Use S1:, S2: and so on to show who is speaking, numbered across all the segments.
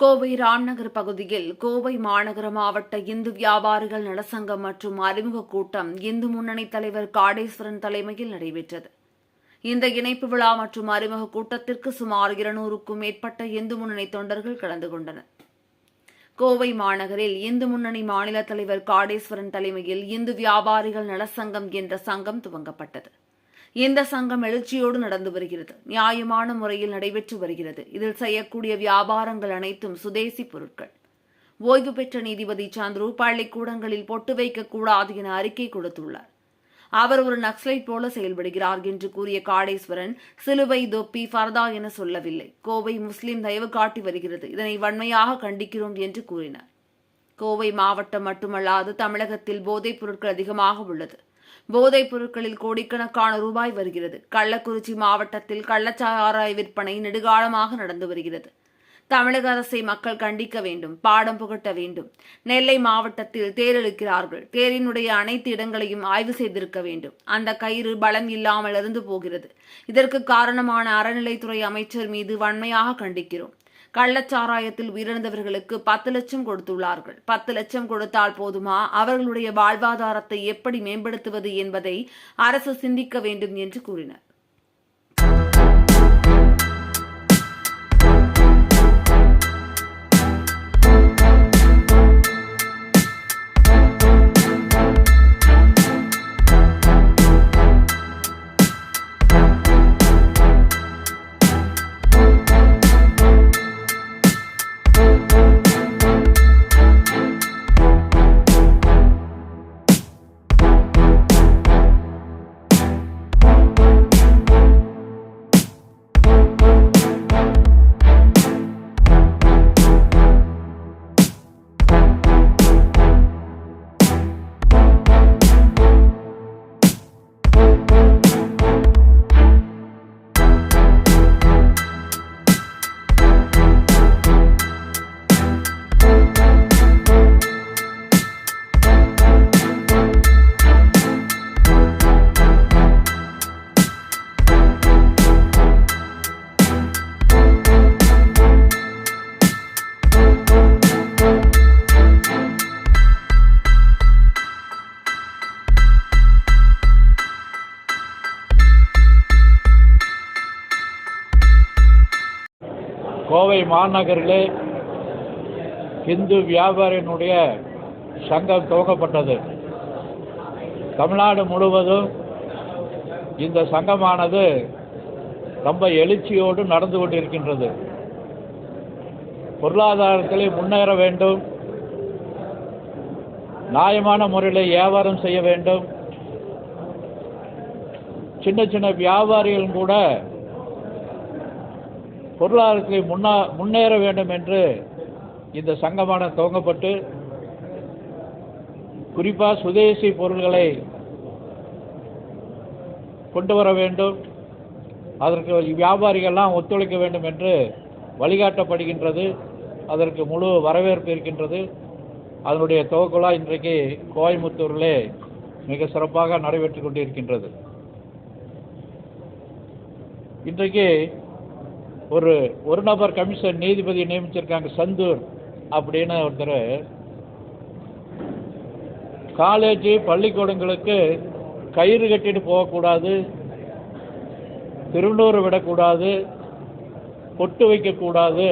S1: கோவை ராம்நகர் பகுதியில் கோவை மாநகர மாவட்ட இந்து வியாபாரிகள் நலசங்கம் மற்றும் அறிமுக கூட்டம் இந்து முன்னணி தலைவர் காடேஸ்வரன் தலைமையில் நடைபெற்றது. இந்த இணைப்பு விழா மற்றும் அறிமுக கூட்டத்திற்கு சுமார் இருநூறுக்கும் மேற்பட்ட இந்து முன்னணி தொண்டர்கள் கலந்து கொண்டனர். கோவை மாநகரில் இந்து முன்னணி மாநில தலைவர் காடேஸ்வரன் தலைமையில் இந்து வியாபாரிகள் நலசங்கம் என்ற சங்கம் துவங்கப்பட்டது. இந்த சங்கம் எழுச்சியோடு நடந்து வருகிறது. நியாயமான முறையில் நடைபெற்று வருகிறது. இதில் செய்யக்கூடிய வியாபாரங்கள் அனைத்தும் சுதேசி பொருட்கள். ஓய்வு பெற்ற நீதிபதி சந்துரு பள்ளிக்கூடங்களில் பொட்டு வைக்கக்கூடாது என அறிக்கை கொடுத்துள்ளார். அவர் ஒரு நக்சலைட் போல செயல்படுகிறார் என்று கூறிய காடேஸ்வரன் சிலுவை தொப்பி ஃபர்தா என சொல்லவில்லை. கோவை முஸ்லிம் தயவு காட்டி வருகிறது. இதனை வன்மையாக கண்டிக்கிறோம் என்று கூறினார். கோவை மாவட்டம் மட்டுமல்லாது தமிழகத்தில் போதைப் பொருட்கள் அதிகமாக உள்ளது. போதைப் பொருட்களில் கோடிக்கணக்கான ரூபாய் வருகிறது. கள்ளக்குறிச்சி மாவட்டத்தில் கள்ளச்சாராய விற்பனை நெடுகாலமாக நடந்து வருகிறது. தமிழக அரசை மக்கள் கண்டிக்க வேண்டும் பாடம் புகட்ட வேண்டும். நெல்லை மாவட்டத்தில் தேரெழுக்கிறார்கள். தேரினுடைய அனைத்து இடங்களையும் ஆய்வு செய்திருக்க வேண்டும். அந்த கயிறு பலம் இல்லாமல் இருந்து போகிறது. இதற்கு காரணமான அறநிலைத்துறை அமைச்சர் மீது வன்மையாக கண்டிக்கிறோம். கள்ளச்சாராயத்தில் உயிரிழந்தவர்களுக்கு பத்து லட்சம் கொடுத்துள்ளார்கள். பத்து லட்சம் கொடுத்தால் போதுமா? அவர்களுடைய வாழ்வாதாரத்தை எப்படி மேம்படுத்துவது என்பதை அரசு சிந்திக்க வேண்டும் என்று கூறினர்.
S2: கோவை மாநகரிலே இந்து வியாபாரியினுடைய சங்கம் துவங்கப்பட்டது தமிழ்நாடு முழுவதும் இந்த சங்கமானது ரொம்ப எழுச்சியோடு நடந்து கொண்டிருக்கின்றது. பொருளாதாரத்திலே முன்னேற வேண்டும். நியாயமான முறையில் வியாபாரம் செய்ய வேண்டும். சின்ன சின்ன வியாபாரிகள் கூட பொருளாதாரத்தில் முன்னா முன்னேற வேண்டும் என்று இந்த சங்கமான துவங்கப்பட்டு குறிப்பாக சுதேசி பொருள்களை கொண்டு வர வேண்டும். அதற்கு வியாபாரிகள்லாம் ஒத்துழைக்க வேண்டும் என்று வழிகாட்டப்படுகின்றது. அதற்கு முழு வரவேற்பு இருக்கின்றது. அதனுடைய துவக்கலா இன்றைக்கு கோயம்புத்தூரிலே மிக சிறப்பாக நடைபெற்று கொண்டிருக்கின்றது. இன்றைக்கு ஒரு ஒரு நபர் கமிஷன் நீதிபதி நியமிச்சிருக்காங்க சந்தூர் அப்படின்னு ஒருத்தர். காலேஜ் பள்ளிக்கூடங்களுக்கு கயிறு கட்டிட்டு போகக்கூடாது திருநூறு விடக்கூடாது பொட்டு வைக்கக்கூடாது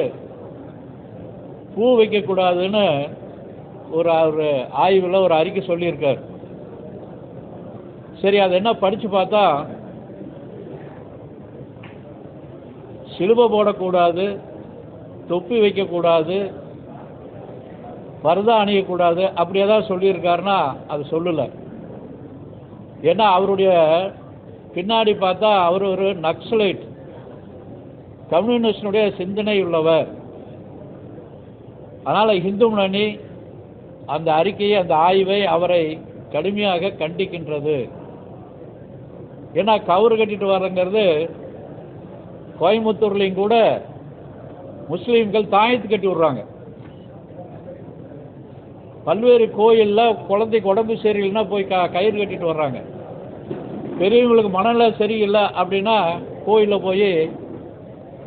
S2: பூ வைக்கக்கூடாதுன்னு ஒரு ஒரு ஆய்வில் ஒரு அறிக்கை சொல்லியிருக்கார். சரி அதை என்ன படித்து பார்த்தா சிலுவை போடக்கூடாது தொப்பி வைக்கக்கூடாது பரதா அணியக்கூடாது அப்படி ஏதாவது சொல்லியிருக்காருன்னா அது சொல்லலை. ஏன்னா அவருடைய பின்னாடி பார்த்தா அவர் ஒரு நக்சலைட் கம்யூனிஸ்டினுடைய சிந்தனை உள்ளவர். அதனால் இந்து முன்னணி அந்த அறிக்கையை அந்த ஆய்வை அவரை கடுமையாக கண்டிக்கின்றது. ஏன்னா கவுறு கட்டிட்டு வரங்கிறது கோயம்புத்தூர்லேயும் கூட முஸ்லீம்கள் தாயத்து கட்டி விடுறாங்க. பல்வேறு கோயிலில் குழந்தைக்கு உடம்பு சரியில்லைன்னா போய் க கயிறு கட்டிட்டு வர்றாங்க. பெரியவங்களுக்கு மனநிலை சரியில்லை அப்படின்னா கோயிலில் போய்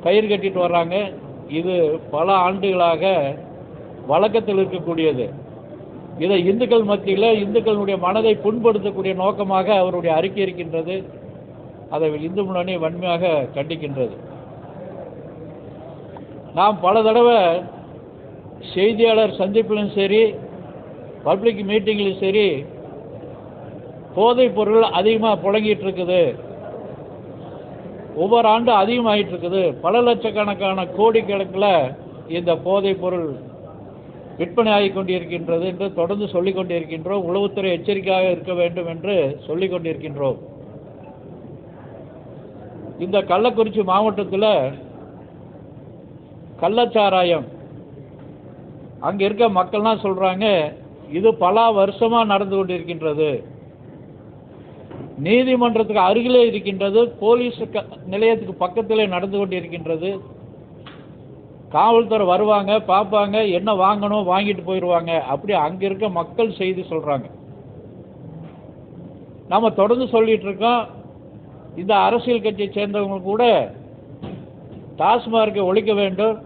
S2: கயிறு கட்டிட்டு வர்றாங்க. இது பல ஆண்டுகளாக வழக்கத்தில் இருக்கக்கூடியது. இதை இந்துக்கள் மத்தியில் இந்துக்களுடைய மனதை புண்படுத்தக்கூடிய நோக்கமாக அவருடைய அறிக்கை இருக்கின்றது. அதை இந்து முன்னணி வன்மையாக கண்டிக்கின்றது. நாம் பல தடவை செய்தியாளர் சந்திப்பிலும் சரி பப்ளிக் மீட்டிங்கிலும் சரி போதைப் பொருள் அதிகமாக புழங்கிட்டு இருக்குது ஒவ்வொரு ஆண்டும் அதிகமாகிட்டு இருக்குது பல லட்சக்கணக்கான கோடிக்கணக்கில் இந்த போதைப் பொருள் விற்பனை ஆகி கொண்டிருக்கின்றது என்று தொடர்ந்து சொல்லிக் கொண்டிருக்கின்றோம். உளவுத்துறை எச்சரிக்கையாக இருக்க வேண்டும் என்று சொல்லிக் கொண்டிருக்கின்றோம். இந்த கள்ளக்குறிச்சி மாவட்டத்தில் கள்ளச்சாராயம் அங்கே இருக்க மக்கள்லாம் சொல்கிறாங்க இது பல வருஷமாக நடந்து கொண்டிருக்கின்றது. நீதிமன்றத்துக்கு அருகிலே இருக்கின்றது போலீஸ் க- நிலையத்துக்கு பக்கத்திலே நடந்து கொண்டிருக்கின்றது. காவல்துறை வருவாங்க பார்ப்பாங்க என்ன வாங்கணும் வாங்கிட்டு போயிடுவாங்க அப்படி அங்கே இருக்க மக்கள் செய்தி சொல்கிறாங்க நம்ம தொடர்ந்து சொல்லிகிட்ருக்கோம் இருக்கோம் இந்த அரசியல் கட்சியை சேர்ந்தவங்க கூட டாஸ்மார்க்கை ஒழிக்க வேண்டும்.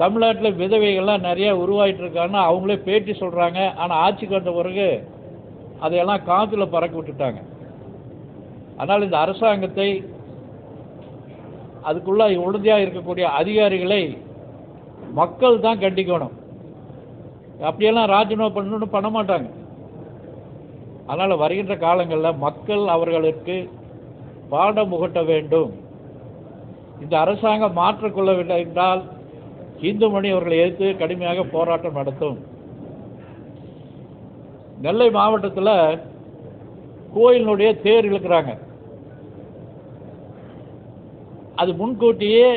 S2: தமிழ்நாட்டில் விதவைகள்லாம் நிறைய உருவாயிட்டுருக்கான்னு அவங்களே பேட்டி சொல்கிறாங்க ஆனால் ஆட்சிக்கு வந்த பிறகு அதையெல்லாம் காற்றுல பறக்க விட்டுட்டாங்க. அதனால் இந்த அரசாங்கத்தை அதுக்குள்ளே உறுதியாக இருக்கக்கூடிய அதிகாரிகளை மக்கள் தான் கண்டிக்கணும். அப்படியெல்லாம் ராஜினாமா பண்ணணும்னு பண்ண மாட்டாங்க. அதனால் வருகின்ற காலங்களில் மக்கள் அவர்களுக்கு பாடம் புகட்ட வேண்டும். இந்த அரசாங்கம் மாற்றிக்கொள்ளவில்லை என்றால் இந்து மணி அவர்களை எதிர்த்து கடுமையாக போராட்டம் நடத்தும். நெல்லை மாவட்டத்தில் கோயிலினுடைய தேர் இழுக்கிறாங்க. அது முன்கூட்டியே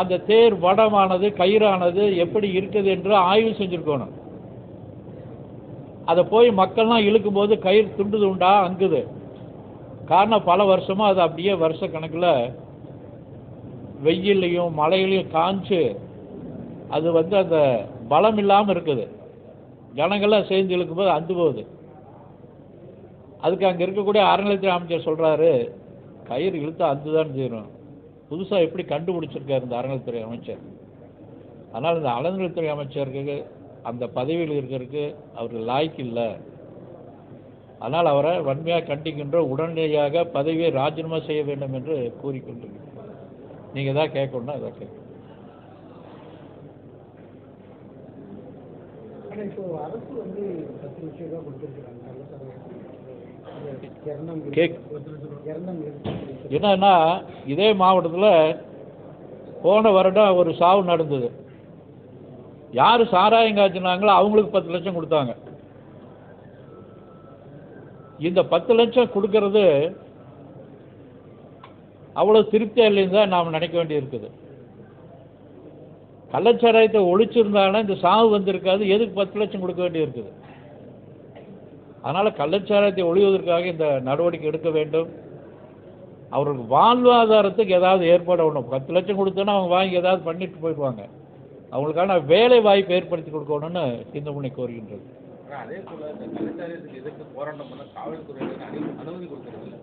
S2: அந்த தேர் வடமானது கயிறானது எப்படி இருக்குது என்று ஆய்வு செஞ்சுருக்கணும். அதை போய் மக்கள்லாம் இழுக்கும்போது கயிறு துண்டு துண்டா அங்குது. காரணம் பல வருஷமாக அது அப்படியே வருஷ கணக்கில் வெயில்லையும் மழையிலையும் காஞ்சு அது வந்து அந்த பலம் இல்லாமல் இருக்குது. ஜனங்கள்லாம் சேர்ந்து இழுக்கும்போது அந்து போகுது. அதுக்கு அங்கே இருக்கக்கூடிய அறநிலையத்துறை அமைச்சர் சொல்கிறாரு கயிறு இழுத்து அந்து தான் செய்யணும் புதுசாக எப்படி கண்டுபிடிச்சிருக்காரு இந்த அறநிலையத்துறை அமைச்சர்? அதனால் இந்த அறநிலையத்துறை அமைச்சருக்கு அந்த பதவியில் இருக்கிறதுக்கு அவருக்கு லாய்க்கு இல்லை. அதனால் அவரை வன்மையாக கண்டிக்கின்றோம் உடனடியாக பதவியை ராஜினாமா செய்ய வேண்டும் என்று கூறிக்கொண்டிருக்கிறோம் நீங்கள் தான் கேட்கணும்னா அதை கேட்கணும். என்னன்னா இதே மாவட்டத்தில் போன வருடம் ஒரு சாவு நடந்தது. யார் சாராயம் காய்ச்சினாங்களோ அவங்களுக்கு பத்து லட்சம் கொடுத்தாங்க. இந்த பத்து லட்சம் கொடுக்கறது அவ்வளோ திருப்தியாக இல்லைன்னு தான் நாம் நினைக்க வேண்டியிருக்குது. கள்ளச்சாராயத்தை ஒழிச்சிருந்தாலும் இந்த சாவு வந்திருக்காது எதுக்கு பத்து லட்சம் கொடுக்க வேண்டியிருக்குது? அதனால் கள்ளச்சாராயத்தை ஒழிவதற்காக இந்த நடவடிக்கை எடுக்க வேண்டும். அவர்களுக்கு வாழ்வாதாரத்துக்கு ஏதாவது ஏற்பாடு ஆகணும். பத்து லட்சம் கொடுத்தோன்னா அவங்க வாங்கி ஏதாவது பண்ணிட்டு போயிடுவாங்க. அவங்களுக்கான வேலை வாய்ப்பு ஏற்படுத்தி கொடுக்கணும்னு சிந்தமுனை கோருகின்றது
S3: அதே போல் இந்த கலெக்டரேட்டுக்கு எதிர்த்து போராட்டம் பண்ண காவல்துறை அனு- அனுமதி கொடுக்கறது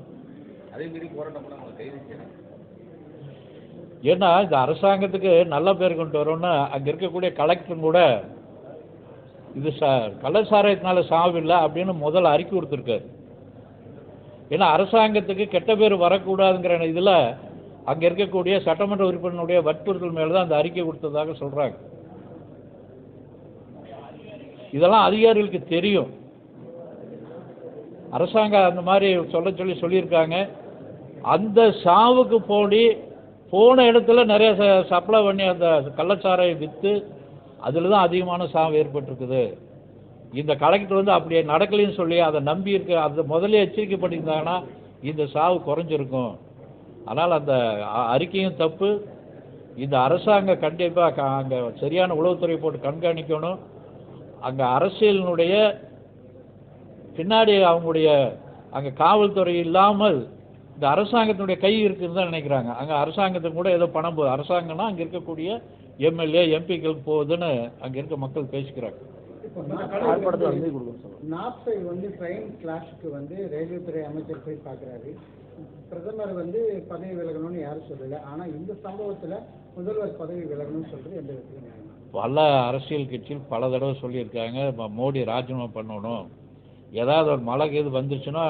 S3: அதேமாரி போராட்டம் பண்ண அவங்க கைது செய்யறாங்க.
S2: ஏன்னா இந்த அரசாங்கத்துக்கு நல்ல பேர் கொண்டு வரோம்னா அங்கே இருக்கக்கூடிய கலெக்டரும் கூட இது ச கள்ளச்சாராயத்தினால சாவில்லை அப்படின்னு முதல்ல அறிக்கை கொடுத்துருக்காரு. ஏன்னா அரசாங்கத்துக்கு கெட்ட பேர் வரக்கூடாதுங்கிற இதில் அங்கே இருக்கக்கூடிய சட்டமன்ற உறுப்பினருடைய வற்புறுத்தல் மேலே தான் அந்த அறிக்கை கொடுத்ததாக சொல்கிறாங்க இதெல்லாம் அதிகாரிகளுக்கு தெரியும். அரசாங்கம் அந்த மாதிரி சொல்ல சொல்லி சொல்லியிருக்காங்க. அந்த சாவுக்கு போடி போன இடத்துல நிறைய ச- சப்ளை பண்ணி அந்த கள்ளச்சாரையை விற்று அதில் தான் அதிகமான சாவு ஏற்பட்டிருக்குது. இந்த கலெக்டர் வந்து அப்படியே நடக்கலைன்னு சொல்லி அதை நம்பி இருக்க அது முதல்ல எச்சரிக்கை பண்ணியிருந்தாங்கன்னா இந்த சாவு குறைஞ்சிருக்கும். ஆனால் அந்த அறிக்கையும் தப்பு. இந்த அரசாங்கம் கண்டிப்பாக அங்கே சரியான உளவுத்துறை போட்டு கண்காணிக்கணும். அங்கே அரசியலினுடைய பின்னாடி அவங்களுடைய அங்கே காவல்துறை இல்லாமல் இந்த அரசாங்கத்தினுடைய கை இருக்குன்னு தான் நினைக்கிறாங்க. அங்கே அரசாங்கத்துக்கு கூட ஏதோ பணம் போகுது அரசாங்கம்னா அங்கே இருக்கக்கூடிய எம்எல்ஏ எம்பிக்களுக்கு போகுதுன்னு அங்கே இருக்க மக்கள் பேசிக்கிறாங்க.
S4: நாப்சை வந்து ட்ரெயின் கிளாஷுக்கு வந்து ரயில்வே துறை அமைச்சர் போய் பார்க்குறாரு பிரதமர் வந்து பதவி விலகணும்னு யாரும் சொல்லல. ஆனா இந்த சம்பவத்துல முதல்வர் பதவி விலகணும்னு சொல்றது எந்த விதத்துல நியாயம்
S2: பல அரசியல் கட்சியில் பல தடவை சொல்லியிருக்காங்க மோடி ராஜினாமா பண்ணணும். ஏதாவது ஒரு மழை இது வந்துச்சுன்னா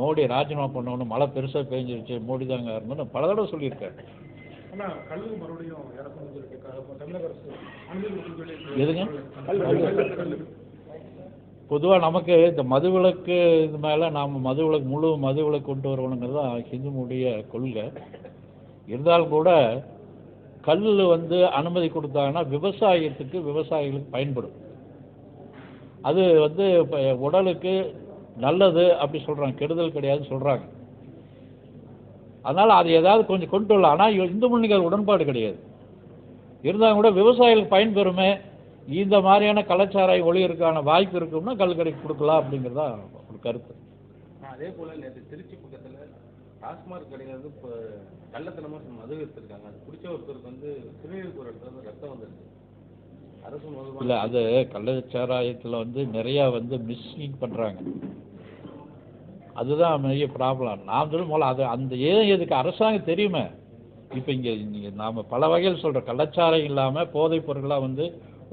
S2: மோடி ராஜினாமா பண்ணணும். மழை பெருசாக பெஞ்சிருச்சு மோடி தாங்க வரணும்னு பல தடவை சொல்லியிருக்காரு எதுங்க? பொதுவாக நமக்கு இந்த மதுவிலக்கு இது மேலே நாம் மதுவிலக்கு முழு மதுவிலக்கு கொண்டு வரணுங்கிறது தான் ஹிந்துனுடைய கொள்கை. இருந்தாலும் கூட கல் வந்து அனுமதி கொடுத்தாங்கன்னா விவசாயத்துக்கு விவசாயிகளுக்கு பயன்படும். அது வந்து இப்போ உடலுக்கு நல்லது அப்படி சொல்கிறாங்க கெடுதல் கிடையாதுன்னு சொல்கிறாங்க அதனால் அது ஏதாவது கொஞ்சம் கொண்டு வரலாம். ஆனால் இந்து முன்னிகள் உடன்பாடு கிடையாது. இருந்தாலும் கூட விவசாயிகளுக்கு பயன்பெறுமே இந்த மாதிரியான கலாச்சார ஒளியிருக்கான வாய்ப்பு இருக்கும்னா கல்கடைக்கு கொடுக்கலாம் அப்படிங்கிறதா ஒரு கருத்து.
S3: அதே போல நேற்று திருச்சி பக்கத்தில் டாஸ்மாக் கடையில் வந்து இப்போ கள்ளத்தனமா மது எடுத்திருக்காங்க. அது குடிச்ச ஒருத்தருக்கு வந்து சிறுநீர் ஒரு இடத்துல வந்து ரத்தம் வந்துருக்கு அரசு
S2: இல்லை அது கள்ளச்சாராயத்தில் வந்து நிறையா வந்து மிஸ்லீட் பண்ணுறாங்க அதுதான் பெரிய ப்ராப்ளம் நான் சொல்லும் போல அது அந்த ஏன் எதுக்கு? அரசாங்கம் தெரியுமே. இப்போ இங்கே இங்கே நாம் பல வகையில் சொல்கிறோம் கள்ளச்சாரம் இல்லாமல் போதைப் பொருட்களாக வந்து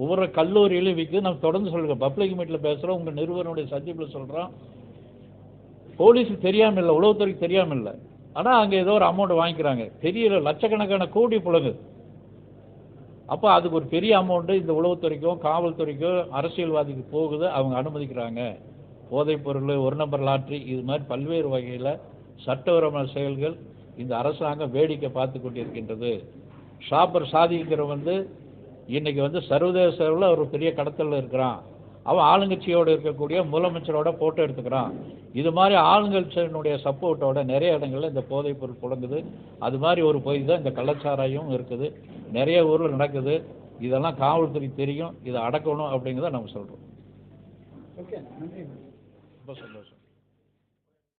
S2: ஒவ்வொரு கல்லூரியிலும் விற்குது நம்ம தொடர்ந்து சொல்கிறோம் பப்ளிக் மீட்டில் பேசுகிறோம் உங்கள் நிறுவனுடைய சந்திப்பில் சொல்கிறோம் போலீஸுக்கு தெரியாமல் இல்லை உளவுத்துறைக்கு தெரியாமல் இல்லை. ஆனால் அங்கே ஏதோ ஒரு அமௌண்ட் வாங்கிக்கிறாங்க. பெரிய லட்சக்கணக்கான கோடி புழங்கு அப்போ அதுக்கு ஒரு பெரிய அமௌண்ட்டு இந்த உளவுத்துறைக்கும் காவல்துறைக்கும் அரசியல்வாதிக்கு போகுது அவங்க அனுமதிக்கிறாங்க. போதைப் பொருள் ஒரு நம்பர் லாட்ரி இது மாதிரி பல்வேறு வகையில் சட்டவிரோத செயல்கள் இந்த அரசாங்கம் வேடிக்கை பார்த்து கொண்டிருக்கின்றது. ஷாப்பர் சாதிங்கிற வந்து இன்றைக்கி வந்து சர்வதேச அளவில் ஒரு பெரிய கடத்தலில் இருக்கிறான். அவன் ஆளுங்கட்சியோடு இருக்கக்கூடிய முதலமைச்சரோட ஃபோட்டோ எடுத்துக்கிறான். இது மாதிரி ஆளுங்கட்சியினுடைய சப்போர்ட்டோட நிறைய இடங்கள்ல இந்த போதைப் பொருள் புழங்குது. அது மாதிரி ஒரு பகுதி தான் இந்த கள்ளச்சாராயம் இருக்குது. நிறைய ஊரில் நடக்குது. இதெல்லாம் காவல்துறைக்கு தெரியும். இதை அடக்கணும் அப்படிங்கிறத நம்ம சொல்கிறோம்
S4: ஓகே நன்றி
S2: ரொம்ப சந்தோஷம்.